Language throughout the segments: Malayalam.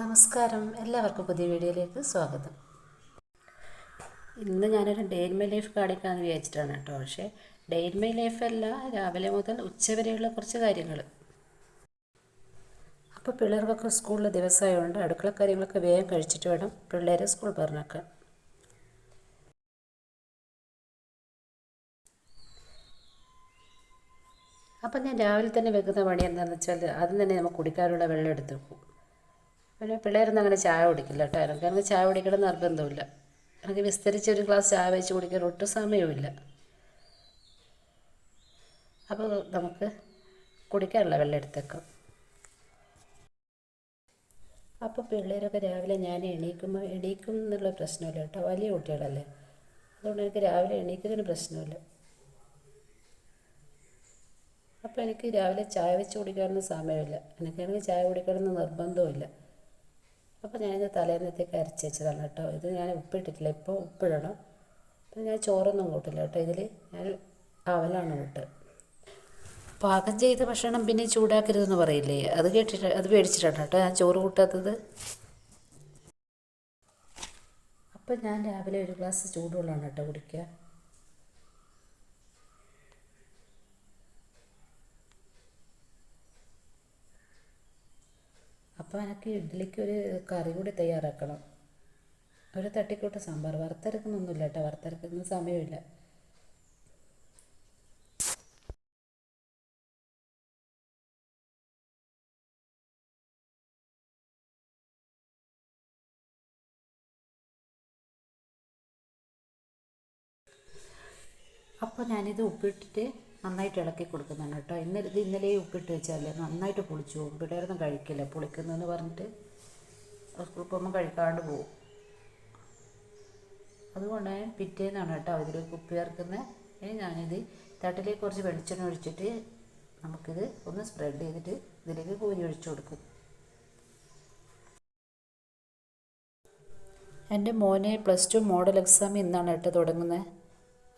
നമസ്കാരം. എല്ലാവർക്കും പുതിയ വീഡിയോയിലേക്ക് സ്വാഗതം. ഇന്ന് ഞാനൊരു ഡേ ഇൻ മൈ ലൈഫ് കാണിക്കാമെന്ന് വിചാരിച്ചിട്ടാണ് കേട്ടോ. പക്ഷേ ഡേ ഇൻ മൈ അല്ല രാവിലെ മുതൽ ഉച്ചവരെയുള്ള കുറച്ച് കാര്യങ്ങൾ. അപ്പോൾ പിള്ളേർക്കൊക്കെ സ്കൂളിൽ ദിവസമായതുകൊണ്ട് അടുക്കള കാര്യങ്ങളൊക്കെ വേഗം കഴിച്ചിട്ട് വേണം പിള്ളേരെ സ്കൂൾ പറഞ്ഞേക്കാൻ അപ്പം ഞാൻ രാവിലെ തന്നെ വെക്കുന്ന പണി എന്താണെന്ന് വെച്ചാൽ ആദ്യം തന്നെ നമുക്ക് കുടിക്കാനുള്ള വെള്ളം എടുത്ത് വെക്കും. പിന്നെ പിള്ളേരൊന്നും അങ്ങനെ ചായ കുടിക്കില്ല കേട്ടോ. എനിക്ക് അങ്ങനെ ചായ കുടിക്കണം നിർബന്ധമില്ല. എനിക്ക് വിസ്തരിച്ച് ഒരു ഗ്ലാസ് ചായ വെച്ച് കുടിക്കാൻ ഒട്ടും സമയവുമില്ല. അപ്പോൾ നമുക്ക് കുടിക്കാനുള്ള വെള്ളം എടുത്തേക്കാം. അപ്പോൾ പിള്ളേരൊക്കെ രാവിലെ ഞാൻ എണീക്കുമ്പോൾ എണീക്കും എന്നുള്ള പ്രശ്നമില്ല കേട്ടോ. വലിയ കുട്ടികളല്ലേ. അതുകൊണ്ട് എനിക്ക് രാവിലെ എണീക്കുന്നതിന് പ്രശ്നമില്ല. അപ്പോൾ എനിക്ക് രാവിലെ ചായ വെച്ച് കുടിക്കാനൊന്നും സമയമില്ല. എനിക്കാണെങ്കിൽ ചായ കുടിക്കണമെന്ന് നിർബന്ധവുമില്ല. അപ്പോൾ ഞാനിത് തലേന്നത്തേക്ക് അരച്ച് വെച്ചതാണ് കേട്ടോ. ഇത് ഞാൻ ഉപ്പിട്ടിട്ടില്ല. ഇപ്പോൾ ഉപ്പിടണം. അപ്പോൾ ഞാൻ ചോറൊന്നും കൂട്ടില്ല കേട്ടോ. ഇതിൽ ഞാൻ അവലാണ് കൂട്ട്. പാകം ചെയ്ത ഭക്ഷണം പിന്നെ ചൂടാക്കരുതെന്ന് പറയില്ലേ? അത് കേട്ടിട്ട് അത് പേടിച്ചിട്ടാണ് കേട്ടോ ഞാൻ ചോറ് കൂട്ടാത്തത്. അപ്പം ഞാൻ രാവിലെ ഒരു ഗ്ലാസ് ചൂടുവെള്ളമാണ് കേട്ടോ കുടിക്കുക. അപ്പോൾ എനിക്ക് ഇഡ്ഡലിക്ക് ഒരു കറി കൂടി തയ്യാറാക്കണം. ഒരു തട്ടിക്കൂട്ട സാമ്പാർ. വറുത്തരക്കുന്നൊന്നുമില്ല കേട്ടോ വറുത്തരക്കുന്ന സമയമില്ല. അപ്പോൾ ഞാനിത് ഉപ്പിട്ടിട്ട് നന്നായിട്ട് ഇളക്കി കൊടുക്കുന്നുണ്ട് കേട്ടോ. ഇന്നലെ ഇത് ഇന്നലെ ഉപ്പിട്ട് വെച്ചാൽ നന്നായിട്ട് പുളിച്ചു പോകും. പിള്ളേരൊന്നും കഴിക്കില്ല. പുളിക്കുന്നതെന്ന് പറഞ്ഞിട്ട് സ്കൂളിൽ പോകുമ്പോൾ കഴിക്കാണ്ട് പോകും. അതുകൊണ്ട് പിറ്റേന്നാണ് കേട്ടോ ഇതിലേക്ക് ഉപ്പ് ചേർക്കുന്നത് ഇനി ഞാനിത് തട്ടിലേക്ക് കുറച്ച് വെളിച്ചെണ്ണ ഒഴിച്ചിട്ട് നമുക്കിത് ഒന്ന് സ്പ്രെഡ് ചെയ്തിട്ട് ഇതിലേക്ക് കോരി ഒഴിച്ചു കൊടുക്കും. എന്റെ മോനെ പ്ലസ് ടു മോഡൽ എക്സാം ഇന്നാണ് കേട്ടോ തുടങ്ങുന്നത്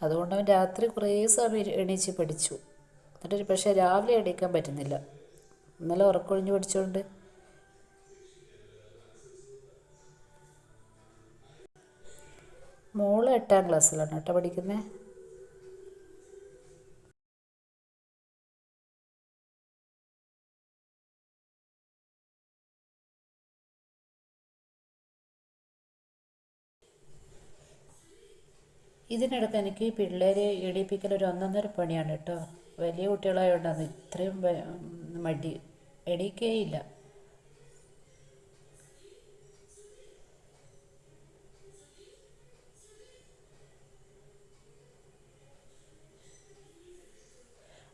അതുകൊണ്ട് അവൻ രാത്രി കുറേ സമയം എണീച്ച് പഠിച്ചു. എന്നിട്ട് പക്ഷേ രാവിലെ എണീക്കാൻ പറ്റുന്നില്ല. ഇന്നലെ ഉറക്കൊഴിഞ്ഞ് പഠിച്ചുകൊണ്ട് മോൾ എട്ടാം ക്ലാസ്സിലാണ്. കേട്ടോ പഠിക്കുന്നത് ഇതിനിടയ്ക്ക് എനിക്ക് പിള്ളേരെ എണീപ്പിക്കൽ ഒരു ഒന്നൊന്നര പണിയാണ് കേട്ടോ. വലിയ കുട്ടികളായതുകൊണ്ടാണ് ഇത്രയും മടി. എണീക്കേയില്ല.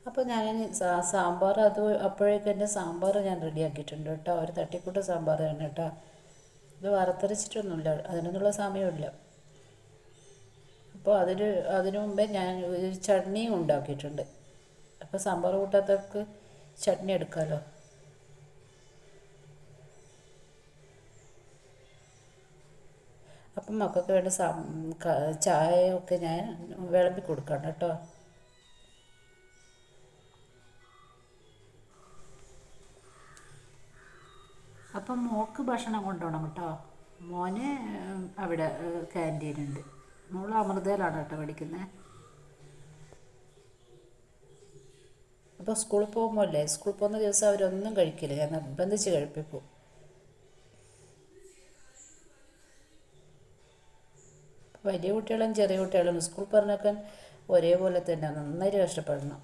അപ്പോൾ ഞാൻ സാ- സാമ്പാർ അത് അപ്പോഴേക്കും എന്റെ സാമ്പാർ ഞാൻ റെഡിയാക്കിയിട്ടുണ്ട് കേട്ടോ. ഒരു തട്ടിക്കൂട്ട് സാമ്പാർ തന്നെ കേട്ടോ. ഇത് വറുത്തരച്ചിട്ടൊന്നുമില്ല. അതിനൊന്നുള്ള സമയമില്ല. അപ്പോൾ അതിന് അതിനു മുമ്പേ ഞാൻ ഒരു ചട്നിയും ഉണ്ടാക്കിയിട്ടുണ്ട്. അപ്പോൾ സാമ്പാർ കൂട്ടാത്തവർക്ക് ചട്നി എടുക്കാമല്ലോ അപ്പം മക്കൾക്ക് വേണ്ട ചായയൊക്കെ ഞാൻ വിളമ്പി കൊടുക്കണം കേട്ടോ. അപ്പം മോൾക്ക് ഭക്ഷണം കൊണ്ടുപോകണം കേട്ടോ. മോന് അവിടെ ക്യാന്റീനുണ്ട്. മോൾ അമൃതയിലാണ് കേട്ടോ പഠിക്കുന്നത് അപ്പോൾ സ്കൂളിൽ പോകുമ്പോൾ അല്ലേ സ്കൂളിൽ പോകുന്ന ദിവസം അവരൊന്നും കഴിക്കില്ല. ഞാൻ നിർബന്ധിച്ച് കഴിപ്പിക്കും വലിയ കുട്ടികളും ചെറിയ കുട്ടികളും സ്കൂൾ പറഞ്ഞൊക്കെ ഒരേപോലെ തന്നെ നന്നായിട്ട് കഷ്ടപ്പെടണം.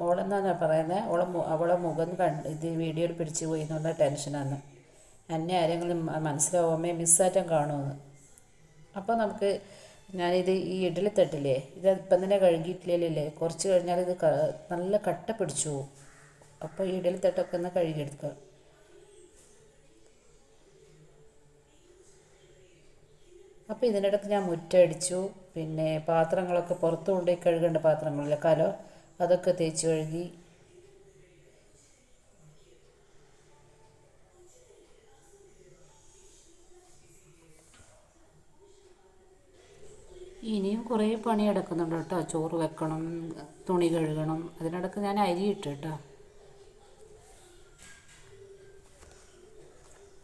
മോളെന്നാണ് പറയുന്നത് അവളെ അവളെ മുഖം കണ്ട് ഇത് വീഡിയോയിൽ പിടിച്ചു പോയി എന്നുള്ള ടെൻഷനാണ് എന്നെ ആരെങ്കിലും മനസ്സിലാവുമേ മിസ്സാറ്റം കാണുമെന്ന് അപ്പോൾ നമുക്ക് ഞാനിത് ഈ ഇഡ്ഡലി തട്ടില്ലേ? ഇത് ഇപ്പം തന്നെ കഴുകിയിട്ടില്ലല്ലേ കുറച്ച് കഴിഞ്ഞാൽ ഇത് നല്ല കട്ട പിടിച്ചു അപ്പോൾ ഈ ഇഡലി തട്ടൊക്കെ ഒന്ന് കഴുകിയെടുക്കുക. അപ്പോൾ ഇതിനിടയ്ക്ക് ഞാൻ മുറ്റടിച്ചു. പിന്നെ പാത്രങ്ങളൊക്കെ പുറത്ത് കൊണ്ടുപോയി കഴുകേണ്ട പാത്രങ്ങളില്ലേ? കലോ അതൊക്കെ തേച്ച് കഴുകി. ഇനിയും കുറേ പണി കിടക്കുന്നുണ്ട് കേട്ടോ. ചോറ് വെക്കണം തുണി കഴുകണം. അതിനിടക്ക് ഞാൻ അരി ഇട്ടു കേട്ടോ.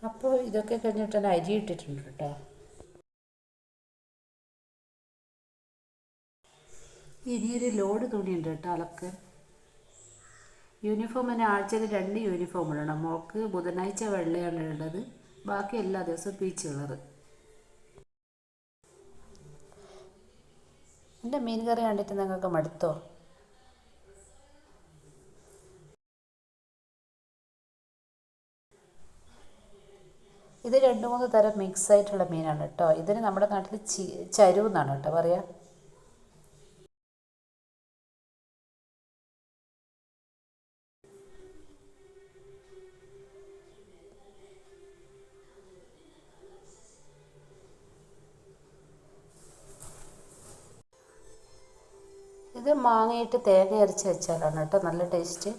അപ്പോൾ ഇതൊക്കെ കഴിഞ്ഞിട്ട് ഞാൻ അരി ഇട്ടിട്ടുണ്ട് കേട്ടോ. ഇനിയൊരു ലോഡ് തുണിയുണ്ട് കേട്ടോ അലക്ക് തന്നെ ആഴ്ചയിൽ രണ്ട് യൂണിഫോം ഇടണം. മോൾക്ക് ബുധനാഴ്ച വെള്ളയാണ് ഇടേണ്ടത്. ബാക്കി എല്ലാ ദിവസവും പീച്ച് കളറ്. എന്റെ മീൻ കറി കണ്ടിട്ട് നിങ്ങൾക്ക് മടുത്തോ? ഇത് രണ്ട് മൂന്ന് തരം മിക്സ് ആയിട്ടുള്ള മീനാണ് കേട്ടോ. ഇതിന് നമ്മുടെ നാട്ടിൽ ചി ചരു എന്നാണ് കേട്ടോ പറയുക ഇത് മാങ്ങയിട്ട് തേങ്ങ അരച്ച് വെച്ചാലാണ് കേട്ടോ നല്ല ടേസ്റ്റ്.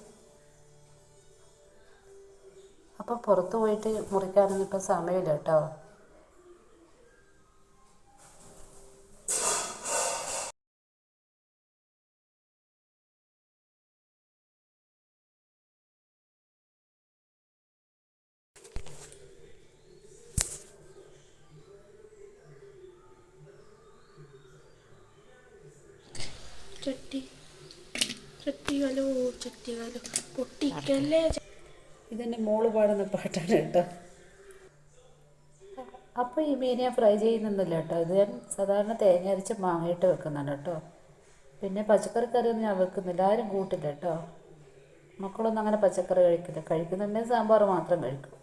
അപ്പോൾ പുറത്ത് പോയിട്ട് മുറിക്കാനൊന്നും ഇപ്പം സമയമില്ല കേട്ടോ. ചട്ടി. മോൾ പാടുന്ന പാട്ടാണ് കേട്ടോ. അപ്പോൾ ഈ മീൻ ഞാൻ ഫ്രൈ ചെയ്യുന്നൊന്നുമില്ല കേട്ടോ. ഇത് ഞാൻ സാധാരണ തേങ്ങ അരച്ച് മാങ്ങയിട്ട് വെക്കുന്നതാണ് കേട്ടോ. പിന്നെ പച്ചക്കറി കറിയൊന്നും ഞാൻ വെക്കുന്നില്ല. ആരും കൂട്ടില്ല കേട്ടോ. മക്കളൊന്നും അങ്ങനെ പച്ചക്കറി കഴിക്കില്ല. കഴിക്കുന്നുണ്ടെങ്കിൽ സാമ്പാർ മാത്രം കഴിക്കും.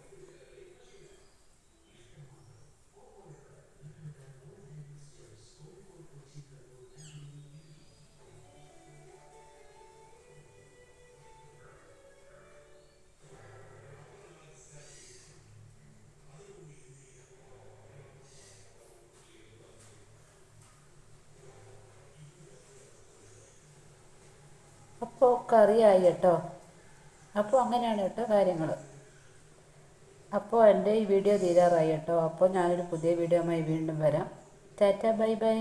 അപ്പോൾ കറിയായി കേട്ടോ. അപ്പോൾ അങ്ങനെയാണ് കേട്ടോ കാര്യങ്ങൾ അപ്പോൾ എന്റെ ഈ വീഡിയോ തീരാറായി കേട്ടോ. അപ്പോൾ ഞാനൊരു പുതിയ വീഡിയോയുമായി വീണ്ടും വരാം. Tata bye bye.